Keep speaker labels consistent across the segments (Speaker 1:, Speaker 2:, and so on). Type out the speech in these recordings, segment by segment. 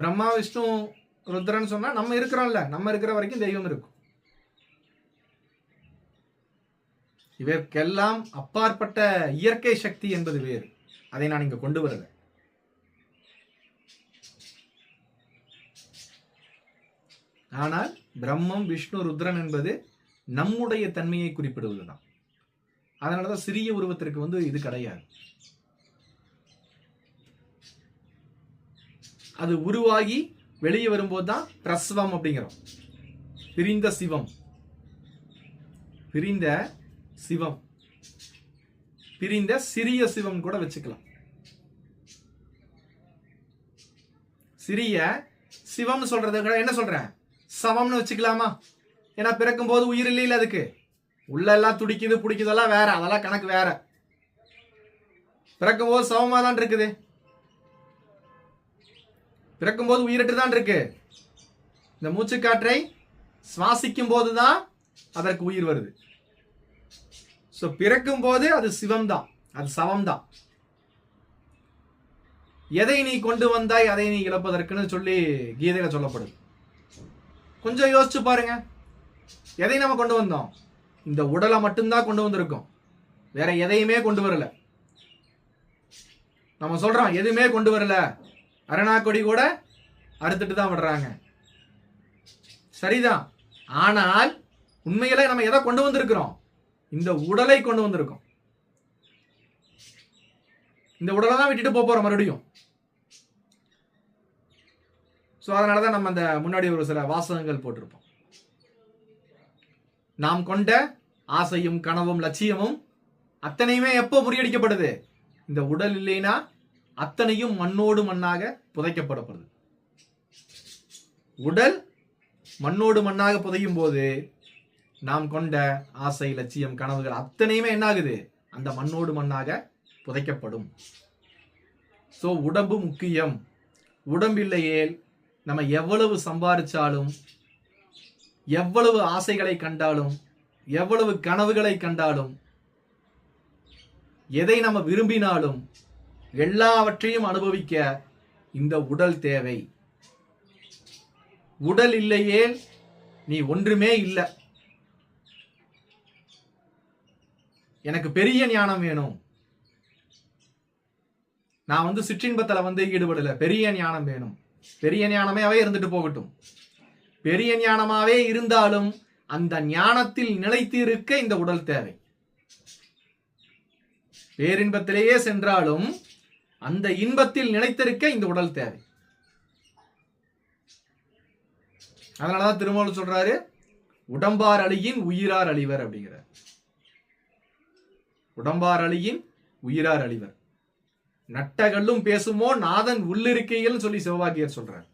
Speaker 1: பிரம்மா விஷ்ணு ருத்ரன் சொன்னா நம்ம இருக்கிறோம்ல நம்ம இருக்கிற வரைக்கும் தெய்வம் இருக்கும். இவருக்கெல்லாம் அப்பாற்பட்ட இயற்கை சக்தி என்பது வேறு. அதை நான் இங்க கொண்டு வரல ஆனால் பிரம்மம் விஷ்ணு ருத்ரன் என்பது நம்முடைய தன்மையை குறிப்பிடுவதுதான். அதனாலதான் சிறிய உருவத்திற்கு வந்து இது கிடையாது. அது உருவாகி வெளியே வரும்போது தான் பிரஸ்வம் அப்படிங்கிறோம். பிரிந்த சிவம். பிரிந்த சிவம். பிரிந்த சிறிய சிவம் கூட வச்சுக்கலாம். சிறிய சிவம்னு சொல்றத கூட என்ன சொல்றேன்? சவம்னு வச்சுக்கலாமா? ஏன்னா பிறக்கும் போது உயிர் இல்லையில அதுக்கு. உள்ள எல்லாம் துடிக்குது பிடிக்குதெல்லாம் வேற. அதெல்லாம் கணக்கு வேற. பிறக்கும் போது சவமா தான் இருக்குது. பிறக்கும்போது உயிரிட்டு தான் இருக்கு. இந்த மூச்சுக்காற்றை சுவாசிக்கும் போது தான் அதற்கு உயிர் வருது. ஸோ பிறக்கும் போது அது சிவம் தான் அது சவம் தான் எதை நீ கொண்டு வந்தாய் அதை நீ இழப்பதற்குன்னு சொல்லி கீதையில சொல்லப்படுது. கொஞ்சம் யோசிச்சு பாருங்க. எதை நம்ம கொண்டு வந்தோம்? இந்த உடலை மட்டும்தான் கொண்டு வந்திருக்கோம். வேற எதையுமே கொண்டு வரல. நம்ம சொல்றோம் எதுவுமே கொண்டு வரல. அரணாக்கொடி கூட அறுத்துட்டு தான் விடுறாங்க. சரிதான். ஆனால் உண்மையில நம்ம எதை கொண்டு வந்திருக்கிறோம்? இந்த உடலை கொண்டு வந்திருக்கோம். இந்த உடலை தான் விட்டுட்டு போக போறோம் மறுபடியும். ஸோ அதனால தான் நம்ம அந்த முன்னாடி ஒரு சில வாசகங்கள் போட்டிருப்போம். நாம் கொண்ட ஆசையும் கனவும் லட்சியமும் அத்தனையுமே எப்போ முறியடிக்கப்படுது? இந்த உடல் இல்லைன்னா அத்தனையும் மண்ணோடு மண்ணாக புதைக்கப்படப்படுது. உடல் மண்ணோடு மண்ணாக புதையும் போது நாம் கொண்ட ஆசை லட்சியம் கனவுகள் அத்தனையுமே என்ன ஆகுது அந்த மண்ணோடு மண்ணாக புதைக்கப்படும். ஸோ உடம்பு முக்கியம். உடம்பில்லையே நம்ம எவ்வளவு சம்பாதிச்சாலும் எவ்வளவு ஆசைகளை கண்டாலும் எவ்வளவு கனவுகளை கண்டாலும் எதை நம்ம விரும்பினாலும் எல்லாவற்றையும் அனுபவிக்க இந்த உடல் தேவை. உடல் இல்லையே நீ ஒன்றுமே இல்லை. எனக்கு பெரிய ஞானம் வேணும். நான் வந்து சிற்றின்பத்தில் வந்து ஈடுபடல. பெரிய ஞானம் வேணும். பெரிய ஞானமாவே இருந்துட்டு போகட்டும். பெரிய ஞானமாவே இருந்தாலும் அந்த ஞானத்தில் நிலைத்து இருக்க இந்த உடல் தேவை. பேரின்பத்திலேயே சென்றாலும் அந்த இன்பத்தில் நிலைத்திருக்க இந்த உடல் தேவை. அதனாலதான் திருமூலர் சொல்றாரு உடம்பார் அழியின் உயிரார் அழிவர் அப்படிங்கிறார். உடம்பார் அழியின் உயிரார் அழிவர். நட்டகல்லும் பேசுமோ நாதன் உள்ளிருக்கையில் சொல்லி சிவபாக்கியர் சொல்றார்.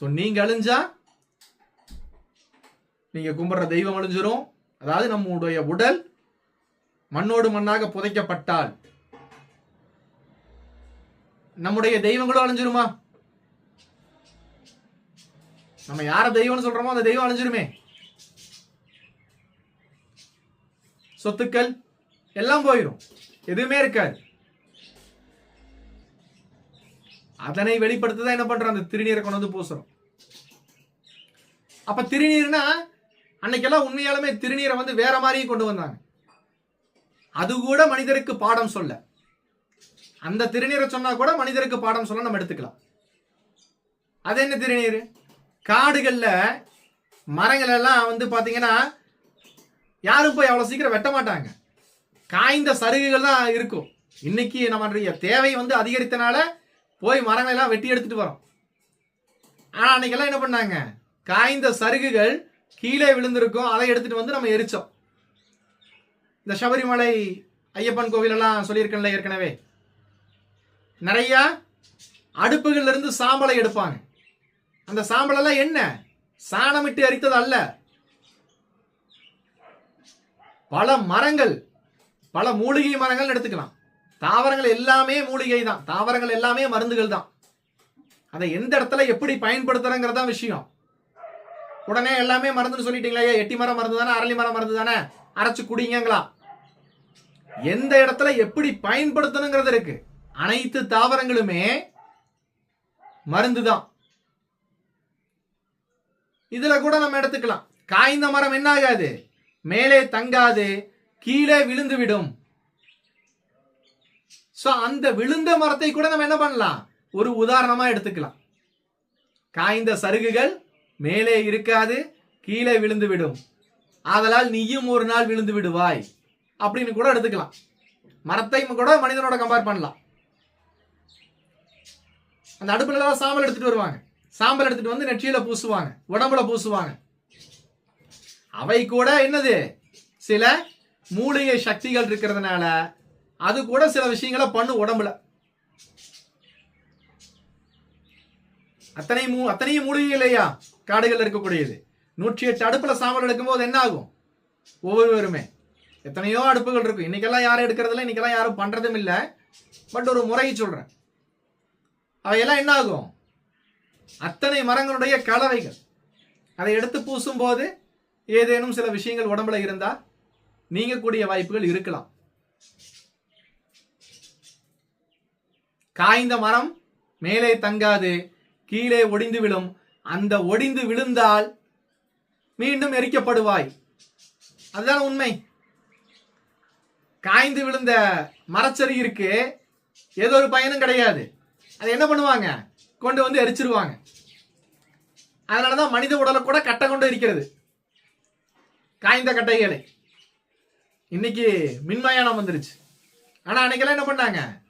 Speaker 1: சோ நீங்க அழிஞ்சா நீங்க கும்பிடுற தெய்வம் அழிஞ்சிரும். அதாவது நம்முடைய உடல் மண்ணோடு மண்ணாக புதைக்கப்பட்டால் நம்முடைய தெய்வங்களும் அழிஞ்சிருமா? நம்ம யார தெய்வம்னு சொல்றோமோ அந்த தெய்வம் அழிஞ்சிருமே. சொத்துக்கள் எல்லாம் போயிடும் எதுவுமே இருக்காது. அதனை வெளிப்படுத்ததான் என்ன பண்றோம்? அந்த திருநீரை கொண்டு வந்து பூசுறோம். அப்ப திருநீர்னா அன்னைக்கெல்லாம் உண்மையாலுமே திருநீரை வந்து வேற மாதிரியும் கொண்டு வந்தாங்க. அது கூட மனிதருக்கு பாடம் சொல்ல. அந்த திருநீரை சொன்னா கூட மனிதருக்கு பாடம் சொல்ல நம்ம எடுத்துக்கலாம். அது என்ன திருநீர்? காடுகளில் மரங்கள் எல்லாம் வந்து பார்த்தீங்கன்னா யாரும் போய் அவ்வளோ சீக்கிரம் வெட்ட மாட்டாங்க. காய்ந்த சருகுகள் தான் இருக்கும். இன்னைக்கு நம்மளுடைய தேவை வந்து அதிகரித்தனால போய் மரங்கள் எல்லாம் வெட்டி எடுத்துட்டு வரோம். ஆனால் அன்னைக்கெல்லாம் என்ன பண்ணாங்க? காய்ந்த சருகுகள் கீழே விழுந்திருக்கும். அதை எடுத்துட்டு வந்து நம்ம எரிச்சோம். இந்த சபரிமலை ஐயப்பன் கோவில் எல்லாம் சொல்லியிருக்கேன்ல ஏற்கனவே. நிறைய அடுப்புகள்லேருந்து சாம்பலை எடுப்பாங்க. அந்த சாம்பலெல்லாம் என்ன? சாணமிட்டு அரித்தது அல்ல. பல மரங்கள் பல மூலிகை மரங்கள் எடுத்துக்கலாம். தாவரங்கள் எல்லாமே மூலிகை தான். தாவரங்கள் எல்லாமே மருந்துகள் தான். அதை எந்த இடத்துல எப்படி பயன்படுத்துறங்கிறதான் விஷயம். உடனே எல்லாமே மருந்துன்னு சொல்லிட்டீங்களா எட்டி மரம் மருந்து தானே அரளி மரம் மருந்து தானே அரைச்சு குடிங்களா எந்த இடத்துல எப்படி பயன்படுத்தணுங்கிறது இருக்கு. அனைத்து தாவரங்களுமே மருந்து தான் இதுல கூட நம்ம எடுத்துக்கலாம். காய்ந்த மரம் என்ன ஆகாது? மேலே தங்காது கீழே விழுந்து விடும் சோ அந்த விழுந்த மரத்தை கூட நம்ம என்ன பண்ணலாம்? ஒரு உதாரணமா எடுத்துக்கலாம். காய்ந்த சருகுகள் மேலே இருக்காது கீழே விழுந்து விடும் ஆதலால் நீயும் ஒரு நாள் விழுந்து விடுவாய். அப்படின்னு கூட எடுத்துக்கலாம். மரத்தை கூட மனிதனோட கம்பேர் பண்ணலாம். அந்த அடுப்புல தான் சாம்பல் எடுத்துட்டு வருவாங்க. சாம்பல் எடுத்துட்டு வந்து நெற்றியில பூசுவாங்க. உடம்புல பூசுவாங்க. அவை கூட என்னது? சில மூலிகை சக்திகள் இருக்கிறதுனால அது கூட சில விஷயங்களை பண்ணு உடம்புல. அத்தனை மூ அத்தனையும் மூலிகை இல்லையா காடுகள் இருக்கக்கூடியது. நூற்றி எட்டு அடுப்புல சாம்பல் எடுக்கும்போது என்ன ஆகும் ஒவ்வொருவருமே. எத்தனையோ அடுப்புகள் இருக்கும் இன்னைக்கெல்லாம் யாரும் எடுக்கிறதில்ல இன்னைக்கெல்லாம் யாரும் பண்றதும் இல்லை. பட் ஒரு முறையை சொல்றேன். அவையெல்லாம் என்ன ஆகும் அத்தனை மரங்களுடைய கலவைகள். அதை எடுத்து பூசும்போது ஏதேனும் சில விஷயங்கள் உடம்புல இருந்தா நீங்கக்கூடிய வாய்ப்புகள் இருக்கலாம். காய்ந்த மரம் மேலே தங்காது கீழே ஒடிந்து விழும். அந்த ஒடிந்து விழுந்தால் மீண்டும் எரிக்கப்படுவாய். அதுதான் உண்மை. காய்ந்து விழுந்த மரச்சரி இருக்கு. ஏதோ ஒரு பயனும் கிடையாது. அதை என்ன பண்ணுவாங்க? கொண்டு வந்து எரிச்சிருவாங்க. அதனாலதான் மனித உடலை கூட கட்டை கொண்டு இருக்கிறது காய்ந்த கட்டைகளை. இன்னைக்கு மின்மயானம் வந்துருச்சு. ஆனா அன்னைக்கெல்லாம் என்ன பண்ணாங்க?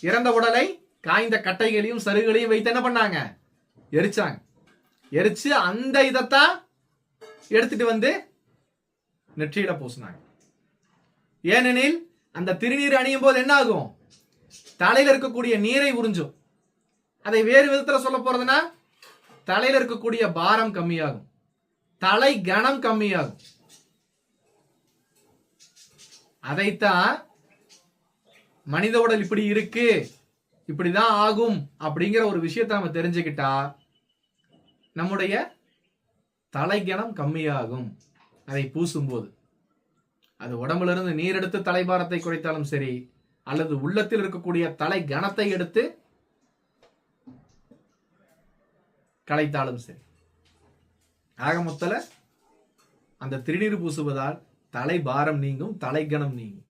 Speaker 1: இறந்த உடலை காய்ந்த கட்டைகளையும் சருகுகளையும் வைத்து என்ன பண்ணாங்க? எரிச்சாங்க. எரிச்சு அந்த இதைத்தான் எடுத்துட்டு வந்து நெற்றியிட பூசினாங்க. ஏனெனில் அந்த திருநீர் அணியும் போது என்ன ஆகும் தலையில் இருக்கக்கூடிய நீரை உறிஞ்சும். அதை வேறு விதத்தில் சொல்ல போறதுன்னா தலையில் இருக்கக்கூடிய பாரம் கம்மியாகும். தலை கனம் கம்மியாகும். அதைத்தான் மனித உடல் இப்படி இருக்கு இப்படிதான் ஆகும் அப்படிங்கிற ஒரு விஷயத்தை நம்ம தெரிஞ்சுக்கிட்டா நம்முடைய தலைக்கணம் கம்மியாகும். அதை பூசும்போது. அது உடம்புல இருந்து நீர் எடுத்து தலைபாரத்தை குறைத்தாலும் சரி அல்லது உள்ளத்தில் இருக்கக்கூடிய தலை கணத்தை எடுத்து களைத்தாலும் சரி. ஆக மொத்தல அந்த திருநீர் பூசுவதால் தலை பாரம் நீங்கும் தலை கணம் நீங்கும்.